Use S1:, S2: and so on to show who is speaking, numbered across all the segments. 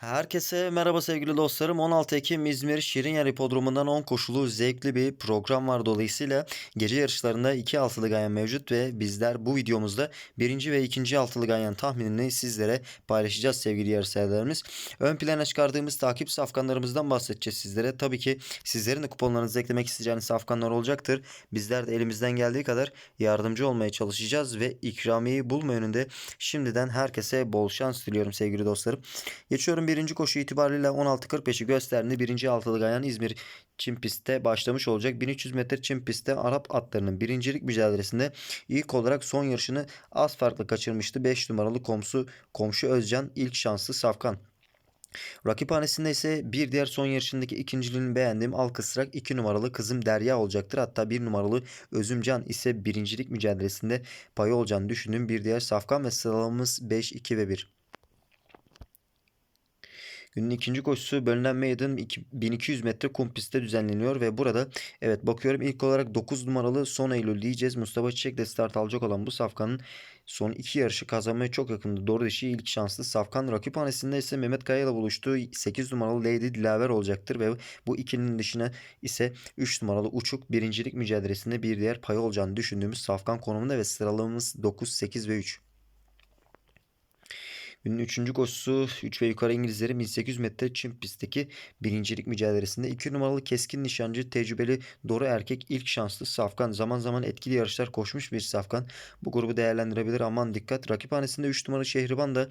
S1: Herkese merhaba sevgili dostlarım. 16 Ekim İzmir Şirinyer Hipodromu'ndan 10 koşulu zevkli bir program var. Dolayısıyla gece yarışlarında 2 altılı ganyan mevcut ve bizler bu videomuzda 1. ve 2. altılı ganyan tahminini sizlere paylaşacağız sevgili yarışseverlerimiz. Ön plana çıkardığımız takip safkanlarımızdan bahsedeceğiz sizlere. Tabii ki sizlerin de kuponlarınızı eklemek isteyeceğiniz safkanlar olacaktır. Bizler de elimizden geldiği kadar yardımcı olmaya çalışacağız ve ikramiyeyi bulma yönünde şimdiden herkese bol şans diliyorum sevgili dostlarım. Geçiyorum birinci koşu itibariyle 16.45'i gösterdiğinde birinci altılı gayan İzmir çim pistte başlamış olacak. 1300 metre çim pistte Arap atlarının birincilik mücadelesinde ilk olarak son yarışını az farklı kaçırmıştı. 5 numaralı komşu, komşu Özcan ilk şanslı Safkan. Rakiphanesinde ise bir diğer son yarışındaki ikinciliğini beğendiğim Alkısrak 2 numaralı kızım Derya olacaktır. Hatta 1 numaralı Özümcan ise birincilik mücadelesinde payı olacağını düşündüğüm bir diğer Safkan ve sıralamamız 5, 2 ve 1. Günün ikinci koşusu bölünen meydan 1200 metre kum pistte düzenleniyor ve burada evet bakıyorum ilk olarak 9 numaralı son Eylül diyeceğiz. Mustafa Çiçek de start alacak olan bu safkanın son iki yarışı kazanmaya çok yakındı. Doğru dişi ilk şanslı safkan rakiphanesinde ise Mehmet Kaya ile buluştuğu 8 numaralı Lady Dilaver olacaktır ve bu ikinin dışına ise 3 numaralı Uçuk birincilik mücadelesinde bir diğer pay olacağını düşündüğümüz safkan konumunda ve sıralamamız 9, 8 ve 3. Günün 3. koşusu 3 ve yukarı İngilizleri 1800 metre çim pistteki birincilik mücadelesinde 2 numaralı keskin nişancı tecrübeli Doru Erkek ilk şanslı Safkan zaman zaman etkili yarışlar koşmuş bir Safkan. Bu grubu değerlendirebilir aman dikkat. Rakiphanesinde 3 numaralı Şehriban da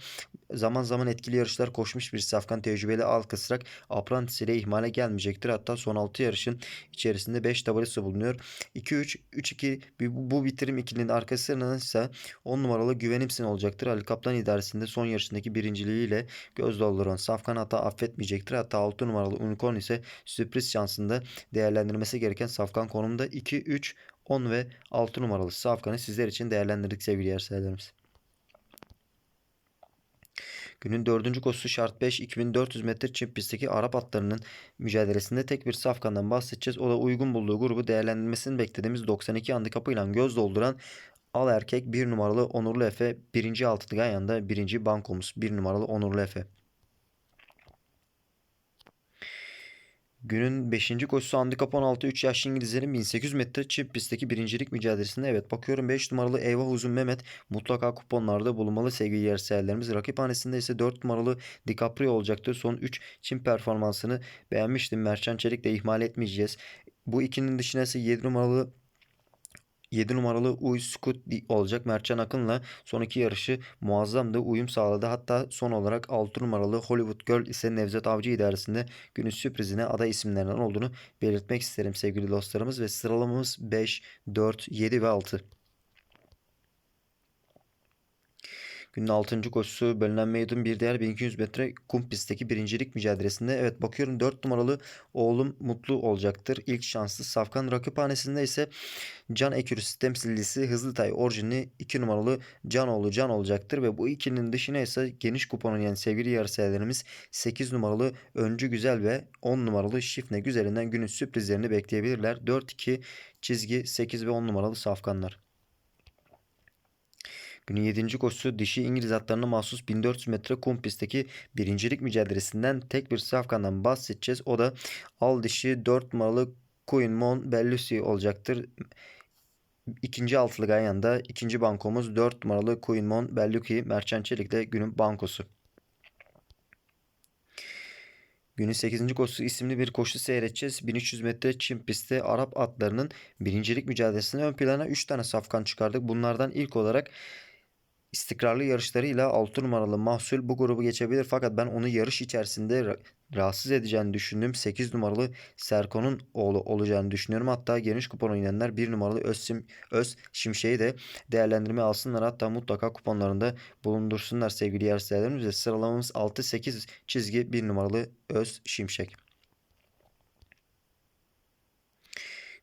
S1: zaman zaman etkili yarışlar koşmuş bir Safkan tecrübeli Alkısrak Apprentice ile ihmale gelmeyecektir. Hatta son 6 yarışın içerisinde 5 tabelası bulunuyor. 2-3, 3-2 bu bitirim ikilinin arkasından ise 10 numaralı Güvenimsin olacaktır. Ali Kaplan idaresinde son yarış yarışındaki birinciliğiyle göz dolduran Safkan hata affetmeyecektir. Hatta 6 numaralı Unicorn ise sürpriz şansında değerlendirmesi gereken Safkan konumda 2, 3, 10 ve 6 numaralı Safkan'ı sizler için değerlendirdik sevgili yarışseverlerimiz. Günün dördüncü koşusu şart 5 2400 metre çim pistteki Arap atlarının mücadelesinde tek bir safkandan bahsedeceğiz. O da uygun bulduğu grubu değerlendirmesini beklediğimiz 92 handikapıyla göz dolduran Al erkek 1 numaralı Onurlu Efe. 1. altılı Ganyan'da 1. bankomuz 1 numaralı Onurlu Efe. Günün 5. koşusu handikap 16 3 yaşlı İngilizlerin 1800 metre çift pistteki birincilik mücadelesinde evet bakıyorum 5 numaralı Eyvah Uzun Mehmet mutlaka kuponlarda bulunmalı sevgili yarışseverlerimiz. Rakiphanesinde ise 4 numaralı DiCaprio olacaktır. Son 3 çim performansını beğenmiştim. Merçan Çelik de ihmal etmeyeceğiz. Bu ikinin dışında ise 7 numaralı 7 numaralı Uy Scoot olacak. Mertcan Akın'la son iki yarışı muazzamdı. Uyum sağladı. Hatta son olarak 6 numaralı Hollywood Girl ise Nevzat Avcı idaresinde günün sürprizine aday isimlerinden olduğunu belirtmek isterim sevgili dostlarımız. Ve sıralamamız 5, 4, 7 ve 6. Günün 6. koşusu bölünen meydan bir diğer 1200 metre kum pistteki birincilik mücadelesinde. Evet bakıyorum 4 numaralı oğlum mutlu olacaktır. İlk şanslı Safkan rakiphanesinde ise Can Ekürüsü temsilcisi Hızlıtay orijinli 2 numaralı Canoğlu Can olacaktır. Ve bu ikinin dışına ise geniş kupon oynayan sevgili yarışseverlerimiz 8 numaralı Öncü Güzel ve 10 numaralı Şifne Güzel'inden günün sürprizlerini bekleyebilirler. 4-2 çizgi 8 ve 10 numaralı Safkanlar. Günün 7. koşusu dişi İngiliz atlarına mahsus 1400 metre kum pistteki birincilik mücadelesinden tek bir safkandan bahsedeceğiz. O da al dişi 4 numaralı Queen Mon Bellusi olacaktır. İkinci altılı Ganyan'da ikinci bankomuz 4 numaralı Queen Mon Belluki Merchant Çelik'le günün bankosu. Günün 8. koşusu isimli bir koşu seyredeceğiz. 1300 metre çim pistte Arap atlarının birincilik mücadelesinde ön plana 3 tane safkan çıkardık. Bunlardan ilk olarak istikrarlı yarışlarıyla 6 numaralı Mahsul bu grubu geçebilir. Fakat ben onu yarış içerisinde rahatsız edeceğini düşündüm. 8 numaralı Serkon'un oğlu olacağını düşünüyorum. Hatta geniş kupon oynayanlar 1 numaralı Özsim, Öz Şimşek'i de değerlendirme alsınlar. Hatta mutlaka kuponlarında bulundursunlar sevgili yarışseverlerimiz. Ve sıralamamız 6-8 çizgi 1 numaralı Öz Şimşek.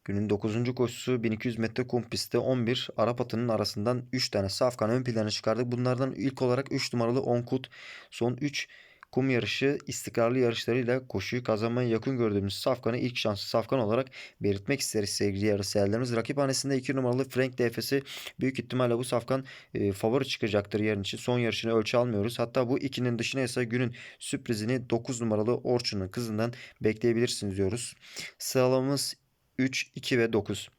S1: Günün 9. koşusu 1200 metre kum pistte 11 Arap atının arasından 3 tane safkan ön plana çıkardık. Bunlardan ilk olarak 3 numaralı Onkut son 3 kum yarışı istikrarlı yarışlarıyla koşuyu kazanmaya yakın gördüğümüz Safkan'ı ilk şanslı Safkan olarak belirtmek isteriz sevgili yarış severlerimiz. Rakiphanesinde 2 numaralı Frank DF'si büyük ihtimalle bu Safkan e, favori çıkacaktır yarın için. Son yarışını ölçü almıyoruz. Hatta bu ikinin dışına ise günün sürprizini 9 numaralı Orçun'un kızından bekleyebilirsiniz diyoruz. Sıralamamız 3, 2 ve 9.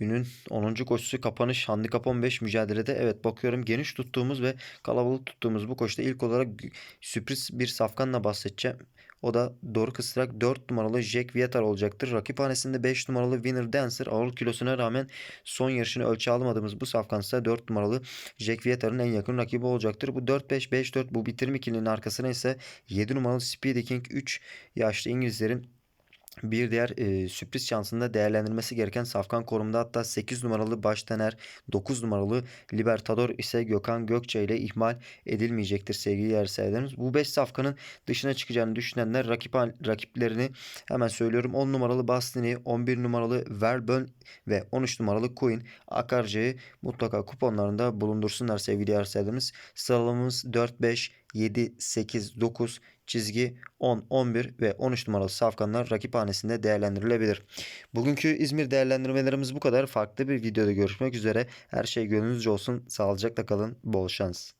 S1: Günün 10. koşusu kapanış handikap 15 mücadelede evet bakıyorum geniş tuttuğumuz ve kalabalık tuttuğumuz bu koşuda ilk olarak sürpriz bir safkanla bahsedeceğim. O da doğru kıstırak 4 numaralı Jack Vietar olacaktır. Rakiphanesinde 5 numaralı Winner Dancer ağırlık kilosuna rağmen son yarışını ölçü almadığımız bu safkan ise 4 numaralı Jack Vietar'ın en yakın rakibi olacaktır. Bu 4-5-5-4 bu bitirim ikilinin arkasına ise 7 numaralı Speedy King 3 yaşlı İngilizlerin bir diğer e, sürpriz şansında değerlendirmesi gereken Safkan korumda hatta 8 numaralı Baştener, 9 numaralı Libertador ise Gökhan Gökçe ile ihmal edilmeyecektir sevgili yer seyircilerimiz. Bu 5 Safkan'ın dışına çıkacağını düşünenler rakip, rakiplerini hemen söylüyorum. 10 numaralı Bastini, 11 numaralı Verburn ve 13 numaralı Queen Akarcı'yı mutlaka kuponlarında bulundursunlar sevgili yer seyircilerimiz. Sıralamamız 4, 5, 7, 8, 9 çizgi 10, 11 ve 13 numaralı safkanlar rakiphanesinde değerlendirilebilir. Bugünkü İzmir değerlendirmelerimiz bu kadar. Farklı bir videoda görüşmek üzere. Her şey gönlünüzce olsun. Sağlıcakla kalın. Bol şans.